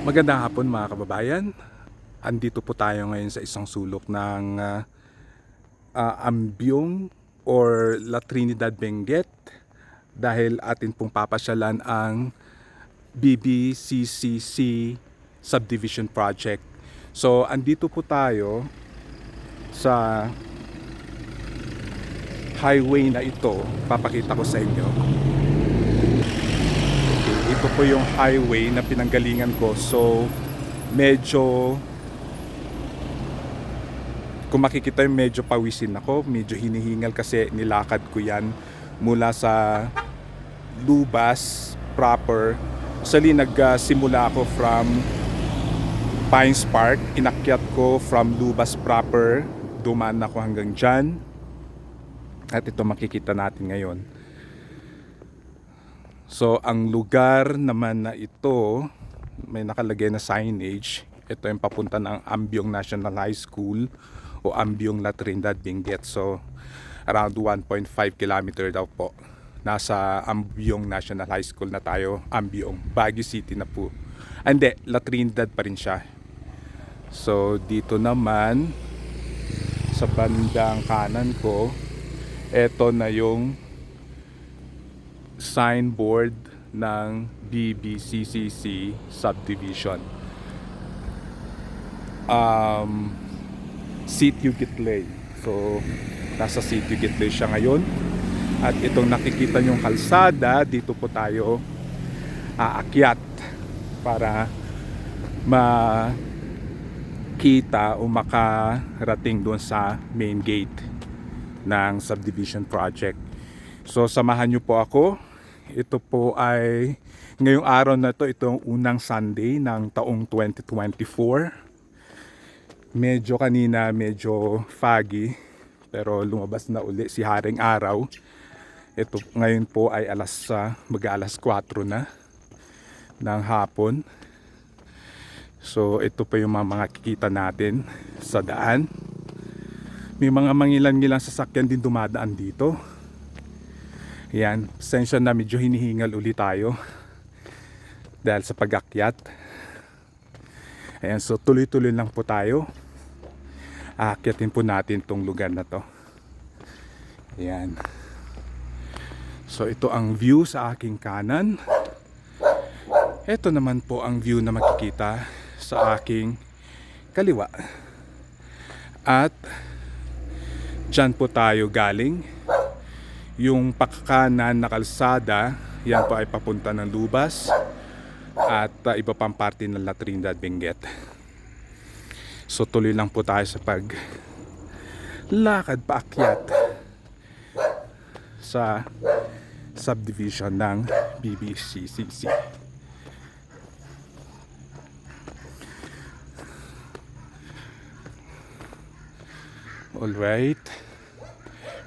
Magandang hapon mga kababayan. Andito po tayo ngayon sa isang sulok ng ah, ah, Ambyong or La Trinidad Benguet dahil atin pong papasyalan ang BBCCC Subdivision Project. So andito po tayo sa highway na ito. Papakita ko sa inyo. Ito po yung highway na pinanggalingan ko. So, medyo kung makikita yung medyo pawisin ako, medyo hinihingal kasi nilakad ko yan mula sa Lubas proper. Actually, nagsimula ako from Pines Park. Inakyat ko from Lubas proper. Dumaan ako hanggang dyan. At ito makikita natin ngayon. So, ang lugar naman na ito, may nakalagay na signage. Ito yung papunta ng Ambyong National High School o Ambyong La Trinidad Benguet. So, around 1.5 kilometer daw po. Nasa Ambyong National High School na tayo. Ambyong, Baguio City na po. Ah, Hindi, La Trinidad pa rin siya. So, dito naman, sa bandang kanan ko, eto na yung signboard ng BBCCC subdivision. Um, Sitio Gitley. So, nasa Sitio Gitley siya ngayon. At itong nakikita nyong kalsada, dito po tayo aakyat para makita o makarating doon sa main gate ng subdivision project. So samahan niyo po ako. Ito po ay ngayong araw na to, itong unang Sunday ng taong 2024. Medyo kanina medyo foggy pero lumabas na uli si Haring Araw. Ito ngayon po ay alas uh, mag-alas 4 na ng hapon. So ito pa yung mga makikita natin sa daan. May mga mangilan-ngilang sasakyan din dumadaan dito. Yan, pasensya na medyo hinihingal uli tayo dahil sa pag-akyat. Ayan, so tuloy-tuloy lang po tayo. Aakyatin po natin tong lugar na to. Ayan. So ito ang view sa aking kanan. Ito naman po ang view na makikita sa aking kaliwa. At dyan po tayo galing. Yung pakakanan na kalsada, yan po ay papunta ng Lubas at uh, iba pang parte ng La Trinidad Benguet. So tuloy lang po tayo sa pag lakad paakyat sa subdivision ng BBCCC. Alright.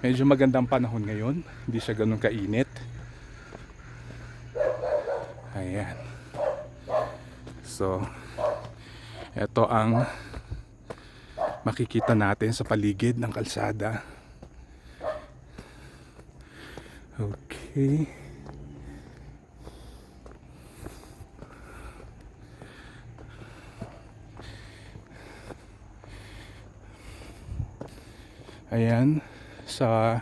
Medyo magandang panahon ngayon. Hindi siya ganun kainit. Ayan. So, ito ang makikita natin sa paligid ng kalsada. Okay. Ayan, sa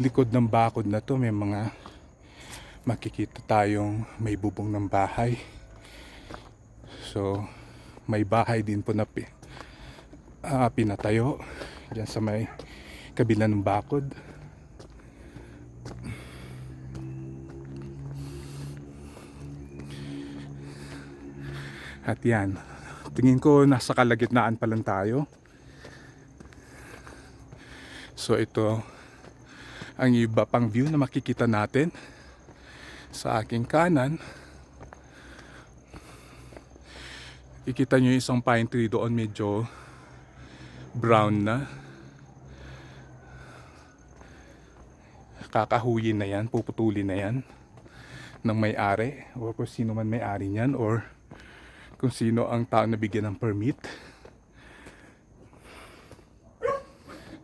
likod ng bakod na to may mga makikita tayong may bubong ng bahay. So, may bahay din po na pi, ah, pinatayo dyan sa may kabila ng bakod. At yan, tingin ko nasa kalagitnaan pa lang tayo. So ito ang iba pang view na makikita natin sa aking kanan. Ikita nyo yung isang pine tree doon medyo brown na. Kakahuyin na yan, puputulin na yan ng may-ari o kung sino man may-ari niyan or kung sino ang tao na bigyan ng permit.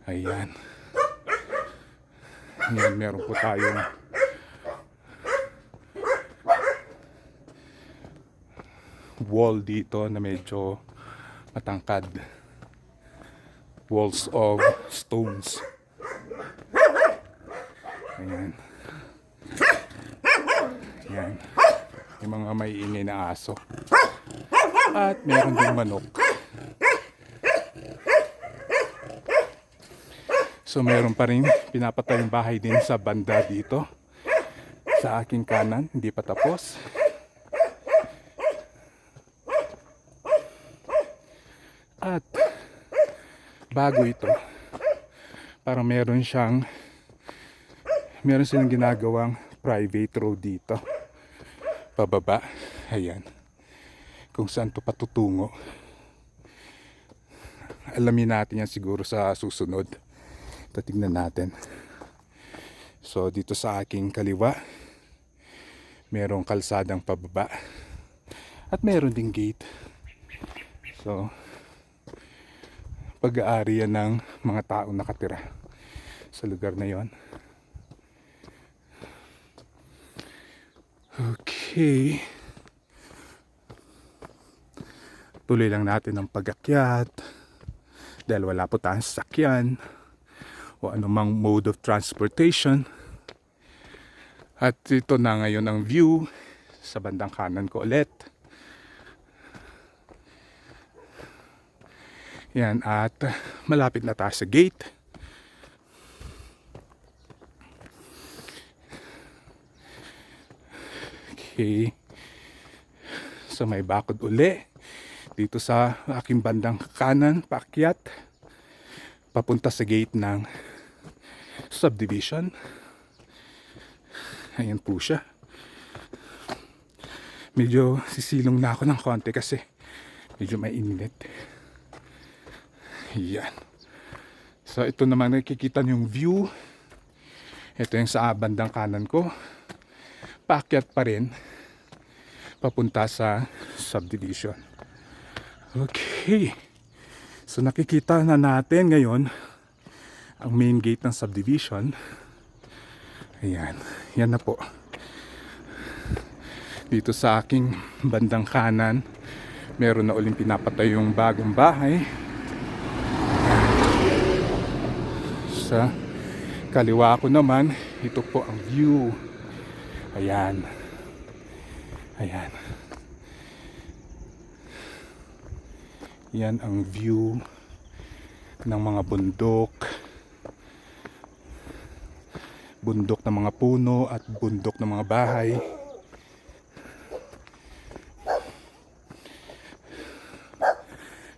Ayan. Ayan, meron po tayong wall dito na medyo matangkad. Walls of stones. Ayan. Ayan. Yung mga maiingay na aso. At meron din manok. So meron pa rin pinapatayong bahay din sa banda dito. Sa aking kanan, hindi pa tapos. At bago ito, parang meron siyang meron silang ginagawang private road dito. Pababa. Ayan. Kung saan to patutungo. Alamin natin yan siguro sa susunod. Tatignan natin. So dito sa aking kaliwa, merong kalsadang pababa. At meron ding gate. So, pag-aari yan ng mga tao nakatira sa lugar na yon. Okay. Tuloy lang natin ang pag-akyat dahil wala po tayong sasakyan o anumang mode of transportation. At ito na ngayon ang view sa bandang kanan ko ulit. Yan at malapit na tayo sa gate. Okay. So may bakod uli dito sa aking bandang kanan paakyat papunta sa gate ng subdivision. Ayan po siya. Medyo sisilong na ako ng konti kasi medyo mainit. Yan. So ito naman nakikita niyo yung view. Ito yung sa bandang kanan ko. Paakyat pa rin papunta sa subdivision. Okay. So nakikita na natin ngayon ang main gate ng subdivision. Ayan. Yan na po. Dito sa aking bandang kanan, meron na uling pinapatay yung bagong bahay. Sa kaliwa ko naman, ito po ang view. Ayan. Ayan. Yan ang view ng mga bundok. Bundok ng mga puno at bundok ng mga bahay.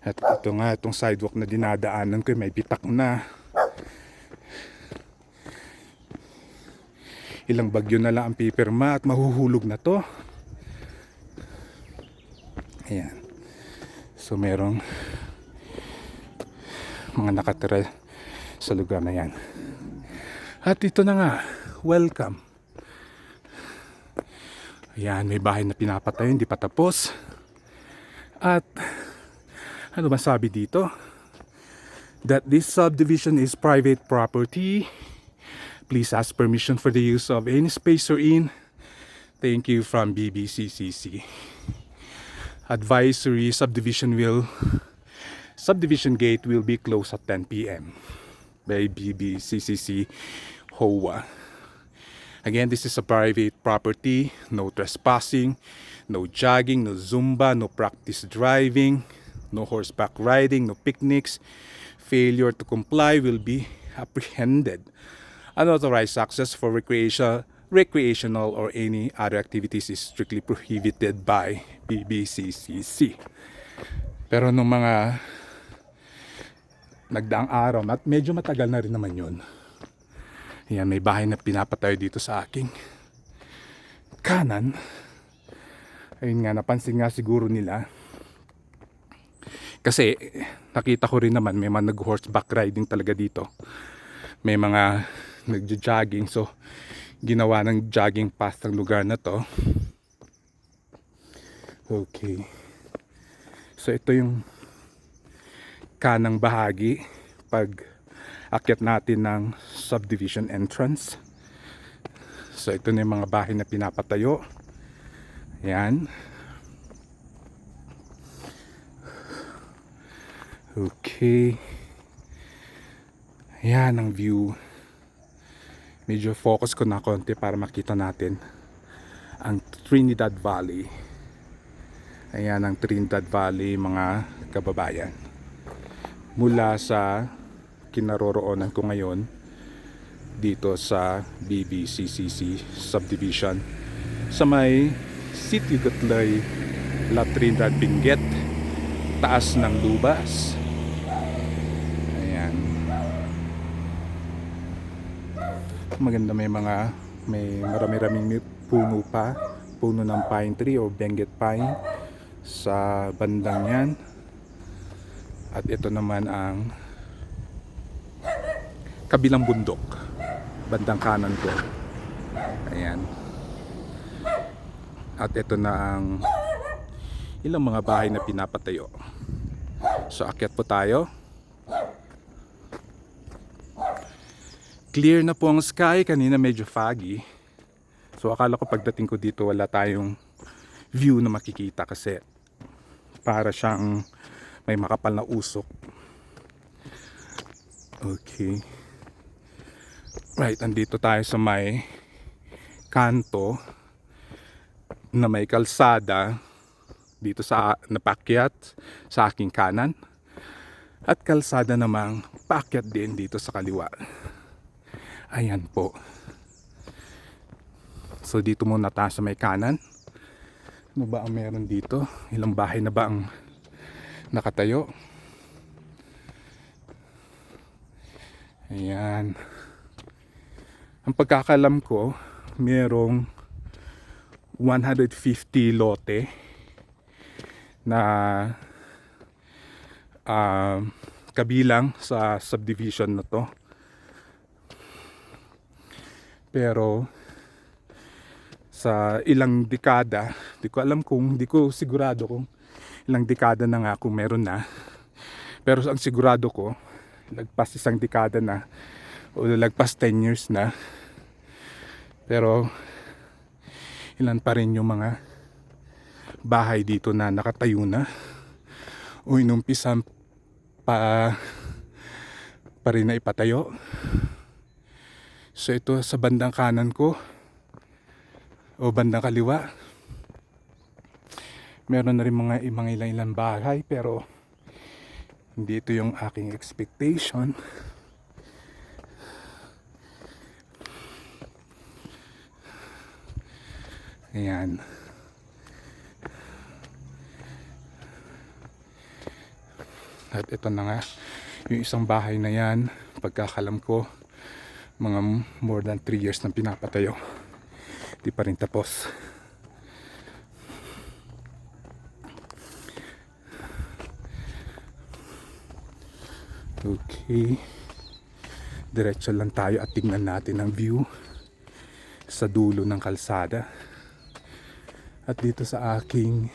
At ito nga, itong sidewalk na dinadaanan ko, may bitak na. Ilang bagyo na lang ang pipirma at mahuhulog na to. Ayan. So merong mga nakatira sa lugar na yan. At ito na nga, welcome. Ayan, may bahay na pinapatay, hindi pa tapos. At ano ba sabi dito? That this subdivision is private property. Please ask permission for the use of any space or in. Thank you from BBCCC. Advisory subdivision will subdivision gate will be closed at 10 p.m. by BBCCC HOA. Again, this is a private property, no trespassing, no jogging, no zumba, no practice driving, no horseback riding, no picnics. Failure to comply will be apprehended. Unauthorized access for recreation, recreational or any other activities is strictly prohibited by BBCCC. Pero nung mga nagdaang araw, medyo matagal na rin naman yun. Yan, may bahay na pinapatayo dito sa aking kanan. Ayun nga, napansin nga siguro nila. Kasi nakita ko rin naman may mga nag-horseback riding talaga dito. May mga nagja-jogging. So, ginawa ng jogging path ng lugar na to. Okay. So, ito yung kanang bahagi pag akyat natin ng subdivision entrance. So ito na yung mga bahay na pinapatayo. Yan. Okay. Yan ang view. Medyo focus ko na konti para makita natin ang Trinidad Valley. Ayan ang Trinidad Valley mga kababayan. Mula sa kinaroroonan ko ngayon dito sa BBCCC subdivision sa may Sitio Gatloy, La Trinidad Benguet, taas ng Lubas. Ayan. Maganda may mga may marami-raming puno pa, puno ng pine tree o Benguet pine sa bandang yan. At ito naman ang kabilang bundok, bandang kanan ko. Ayan. At ito na ang ilang mga bahay na pinapatayo. So akyat po tayo. Clear na po ang sky, kanina medyo foggy. So akala ko pagdating ko dito wala tayong view na makikita kasi para siyang may makapal na usok. Okay. Right, andito tayo sa may kanto na may kalsada dito sa napakyat sa aking kanan at kalsada namang paakyat din dito sa kaliwa. Ayan po. So dito muna tayo sa may kanan. Ano ba ang meron dito? Ilang bahay na ba ang nakatayo? Ayan. Ang pagkakalam ko, merong 150 lote na ah, kabilang sa subdivision na to. Pero sa ilang dekada, di ko alam kung, di ko sigurado kung ilang dekada na nga kung meron na. Pero ang sigurado ko, lagpas isang dekada na o lagpas 10 years na. Pero ilan pa rin yung mga bahay dito na nakatayo na o inumpisan pa pa rin na ipatayo. So ito sa bandang kanan ko o bandang kaliwa meron na rin mga mga ilang ilang bahay pero hindi ito yung aking expectation. Ayan. At ito na nga, yung isang bahay na yan, pagkakalam ko, mga more than 3 years na pinapatayo. Di pa rin tapos. Okay. Diretso lang tayo at tingnan natin ang view sa dulo ng kalsada. At dito sa aking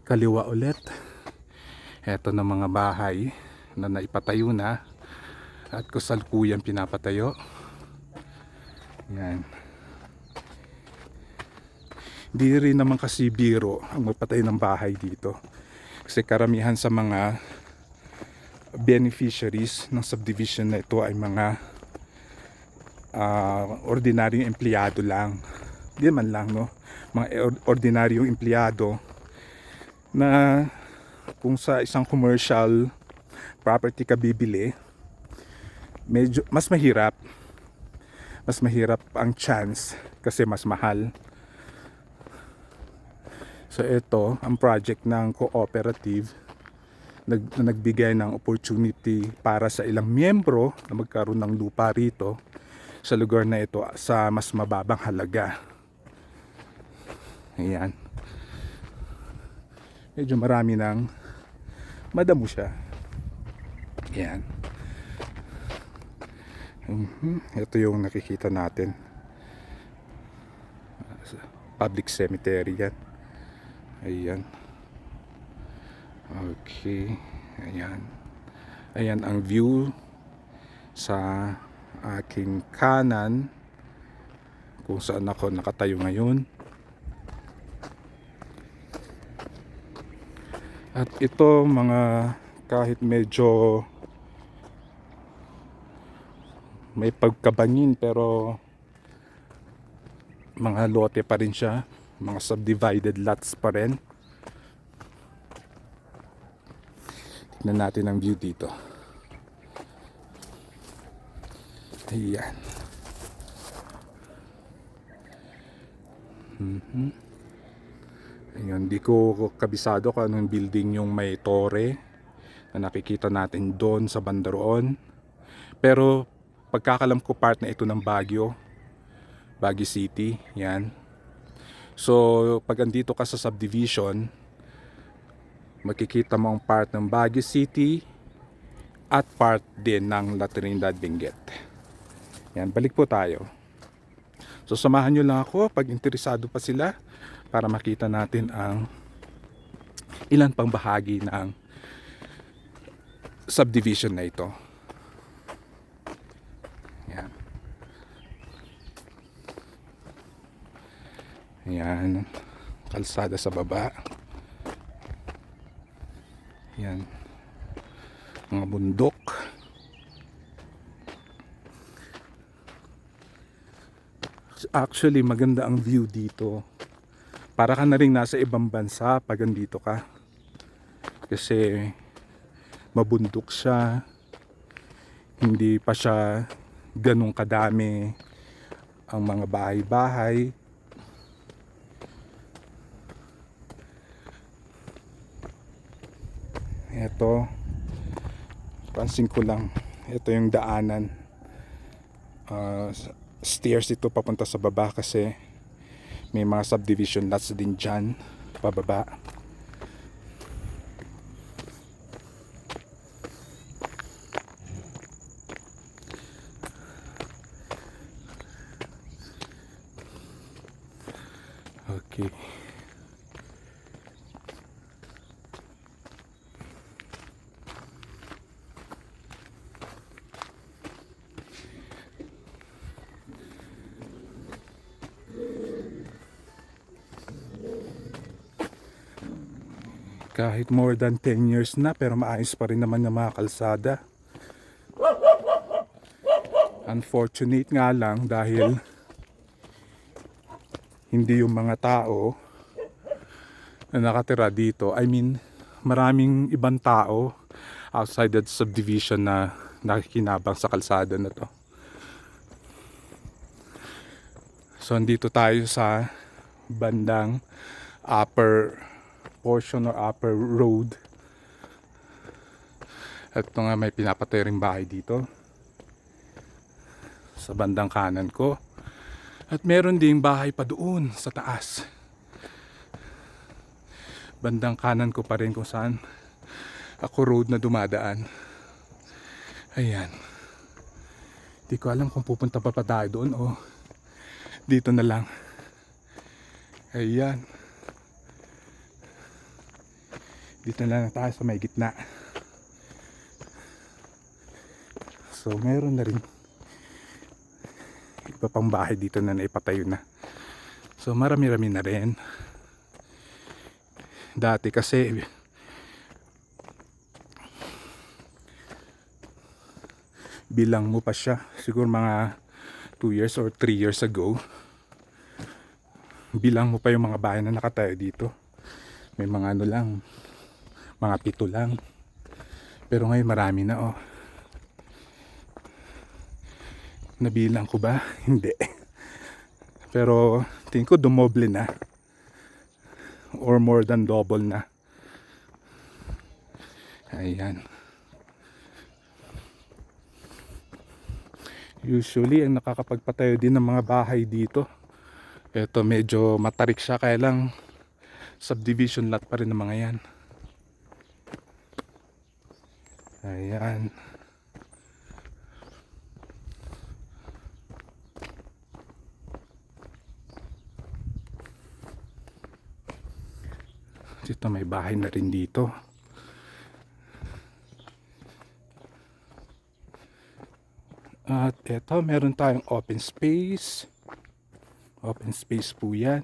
kaliwa ulit, eto na mga bahay na naipatayo na at kusalkuyan pinapatayo. Yan. Hindi rin naman kasi biro ang magpatay ng bahay dito. Kasi karamihan sa mga beneficiaries ng subdivision na ito ay mga ah, ordinaryong empleyado lang. Hindi man lang, no? Mga or- ordinaryong empleyado na kung sa isang commercial property ka bibili, medyo mas mahirap. Mas mahirap ang chance kasi mas mahal. So ito, ang project ng cooperative nag, na nagbigay ng opportunity para sa ilang miyembro na magkaroon ng lupa rito sa lugar na ito sa mas mababang halaga. Ayan. Medyo marami ng madamo siya. Ayan. Mhm. Ito yung nakikita natin. Public cemetery yan. Ayan. Okay. Ayan. Ayan ang view sa aking kanan kung saan ako nakatayo ngayon. At ito mga kahit medyo may pagkabangin pero mga lote pa rin siya. Mga subdivided lots pa rin. Tignan natin ang view dito. Ayan. Mhm. Ayun, di ko kabisado kung anong building yung may tore na nakikita natin doon sa bandaroon. Pero pagkakalam ko part na ito ng Baguio, Baguio City, yan. So pag andito ka sa subdivision, makikita mo ang part ng Baguio City at part din ng La Trinidad Benguet. Yan, balik po tayo. So samahan nyo lang ako pag interesado pa sila para makita natin ang ilan pang bahagi ng subdivision na ito. Yan. Yan. Kalsada sa baba. Yan. Mga bundok. Actually, maganda ang view dito. Para ka na rin nasa ibang bansa pag andito ka. Kasi mabundok siya. Hindi pa siya ganong kadami ang mga bahay-bahay. Ito, pansin ko lang, ito yung daanan. Ah, stairs ito papunta sa baba kasi may mga subdivision lots din dyan. Pababa okay kahit more than 10 years na pero maayos pa rin naman yung mga kalsada. Unfortunate nga lang dahil hindi yung mga tao na nakatira dito. I mean maraming ibang tao outside that subdivision na nakikinabang sa kalsada na to. So andito tayo sa bandang upper portion or upper road. At ito nga may pinapatay ring bahay dito. Sa bandang kanan ko. At meron ding bahay pa doon sa taas. Bandang kanan ko pa rin kung saan ako road na dumadaan. Ayan. Di ko alam kung pupunta pa pa tayo doon o dito na lang. Ayan. Dito na lang tayo sa may gitna. So meron na rin iba pang bahay dito na naipatayo na. So marami rami na rin. Dati kasi bilang mo pa siya siguro mga 2 years or 3 years ago bilang mo pa yung mga bahay na nakatayo dito. May mga ano lang mga pito lang. Pero ngayon marami na oh. Nabilang ko ba? hindi. Pero tingin ko dumoble na. Or more than double na. Ayan. Usually ang nakakapagpatayo din ng mga bahay dito eto medyo matarik siya kaya lang subdivision lot pa rin ng mga yan Ayan. Dito may bahay na rin dito. At eto, meron tayong open space. Open space po yan.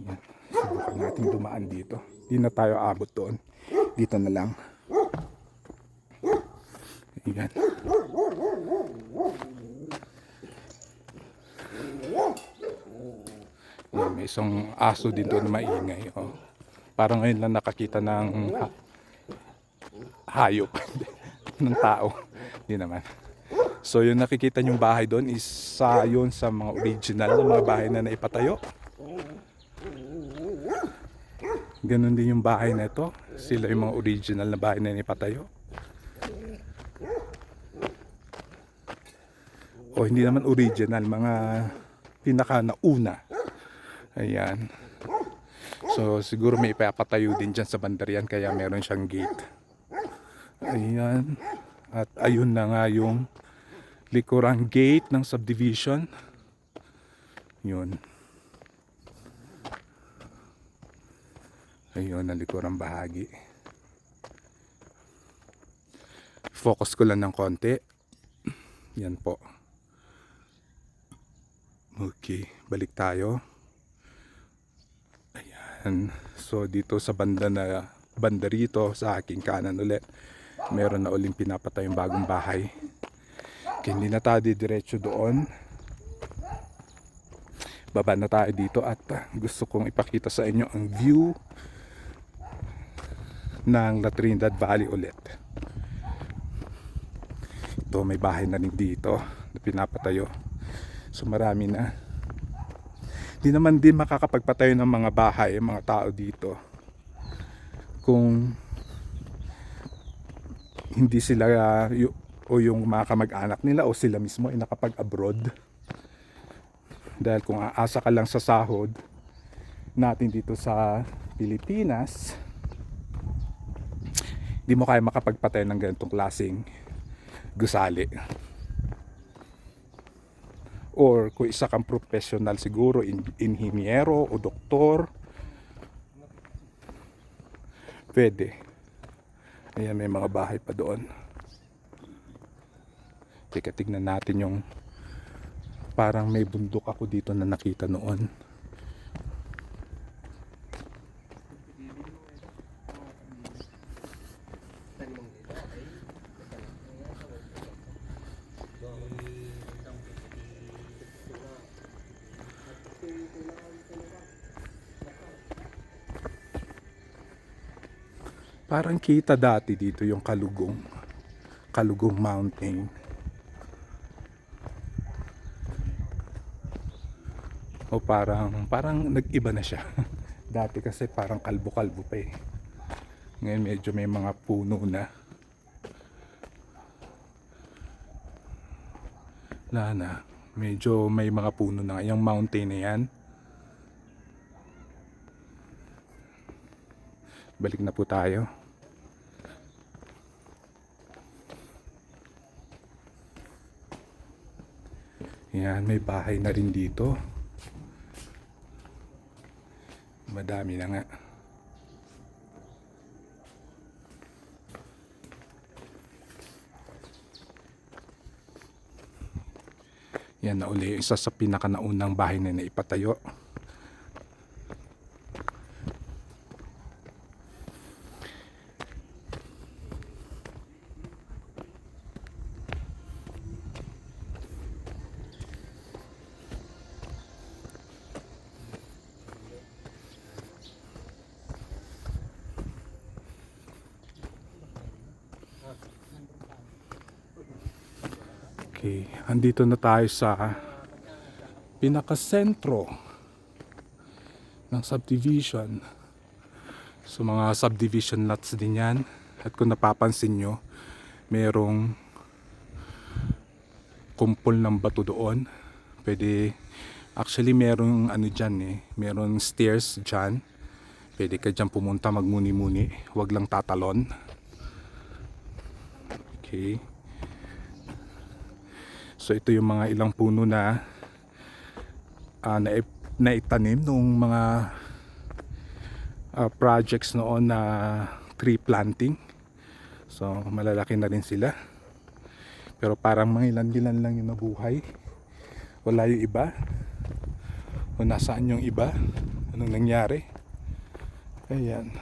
Yan. Subukan natin dumaan dito. Hindi na tayo abot doon. Dito na lang. Ayan. Ayan, may isang aso din doon maingay. Oh. Parang ngayon lang nakakita ng ha- hayop ng tao. Hindi naman. So yung nakikita nyong bahay doon is sa yun sa mga original na mga bahay na naipatayo. Ganon din yung bahay na ito. Sila yung mga original na bahay na naipatayo. O hindi naman original, mga pinaka nauna. Ayan. So siguro may ipapatayo din dyan sa bandarian kaya meron siyang gate. Ayan. At ayun na nga yung likurang gate ng subdivision. Yun. Ayun ang likurang bahagi. Focus ko lang ng konti. Yan po. Okay, balik tayo. Ayan. So dito sa banda na banda rito sa aking kanan ulit. Meron na uling pinapatay yung bagong bahay. Kaya hindi na tayo diretso doon. Baba na tayo dito at gusto kong ipakita sa inyo ang view ng La Trinidad Valley ulit. Ito may bahay na rin dito na pinapatayo. So marami na. Di naman din makakapagpatayo ng mga bahay, mga tao dito. Kung hindi sila o yung mga kamag-anak nila o sila mismo ay nakapag-abroad. Dahil kung aasa ka lang sa sahod natin dito sa Pilipinas, di mo kaya makapagpatay ng ganitong klaseng gusali. Or kung isa kang professional siguro, in, inhinyero o doktor, pwede. Ayan, may mga bahay pa doon. Teka, tignan natin yung parang may bundok ako dito na nakita noon. Parang kita dati dito yung Kalugong. Kalugong Mountain. O parang parang nag-iba na siya. dati kasi parang kalbo-kalbo pa eh. Ngayon medyo may mga puno na. Wala na. Medyo may mga puno na. Yung mountain na yan. Balik na po tayo. Yan, may bahay na rin dito. Madami na nga. Yan na uli, isa sa pinakanaunang bahay na naipatayo. Okay, andito na tayo sa pinakasentro ng subdivision. So mga subdivision lots din yan. At kung napapansin nyo, merong kumpol ng bato doon. Pwede, actually merong ano dyan eh, merong stairs dyan. Pwede ka dyan pumunta magmuni-muni. Huwag lang tatalon. Okay. So ito yung mga ilang puno na uh, na naitanim nung mga ah, projects noon na tree planting. So malalaki na rin sila. Pero parang mga ilan-ilan lang yung nabuhay. Wala yung iba. O nasaan yung iba? Anong nangyari? Ayan.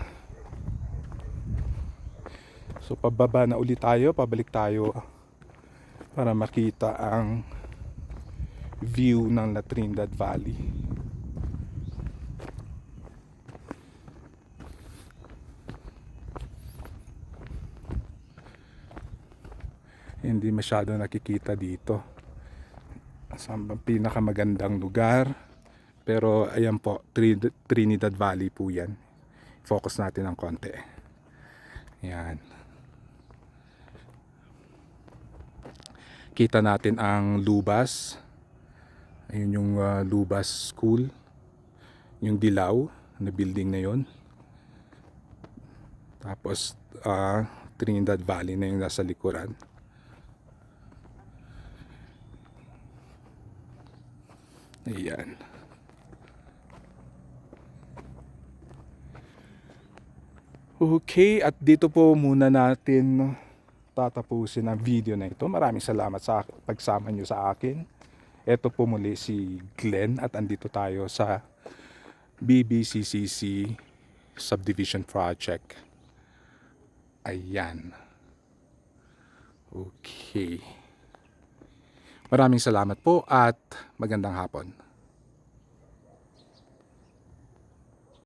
So pababa na ulit tayo, pabalik tayo para makita ang view ng La Trinidad Valley. Hindi masyado nakikita dito. Sa pinakamagandang lugar. Pero ayan po, Trin- Trinidad Valley po yan. Focus natin ng konti. Yan. Kita natin ang Lubas. Ayun yung uh, Lubas School. Yung Dilaw na building na yon. Tapos uh, Trinidad Valley na yung nasa likuran. Ayan. Okay, at dito po muna natin tatapusin ang video na ito. Maraming salamat sa pagsama nyo sa akin. Ito po muli si Glenn at andito tayo sa BBCCC Subdivision Project. Ayan. Okay. Maraming salamat po at magandang hapon.